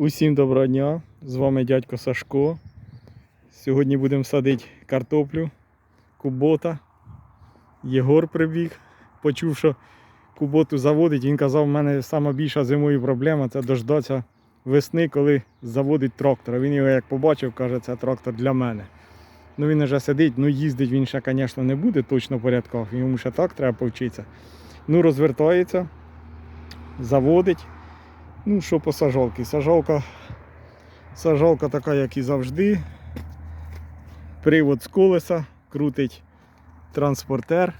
Усім доброго дня! З вами дядько Сашко. Сьогодні будемо садити картоплю, кубота. Єгор прибіг, почув, що куботу заводить. Він казав, в мене найбільша зимою проблема це дождатися весни, коли заводить трактор. Він його як побачив, каже, це трактор для мене. Ну він вже сидить, ну їздить він ще, звісно, не буде точно в порядках, йому ще так треба повчитися. Ну, розвертається, заводить. Ну, що по сажалки? Сажалка, сажалка така, як і завжди. Привод з колеса, крутить транспортер.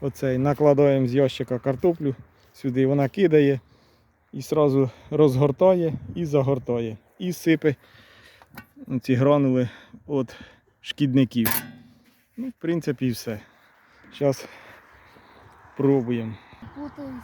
Оцей накладаємо з ящика картоплю, сюди вона кидає і одразу розгортає і загортає. І сипе ці гранули від шкідників. Ну, в принципі, і все. Зараз пробуємо. Так рукавом.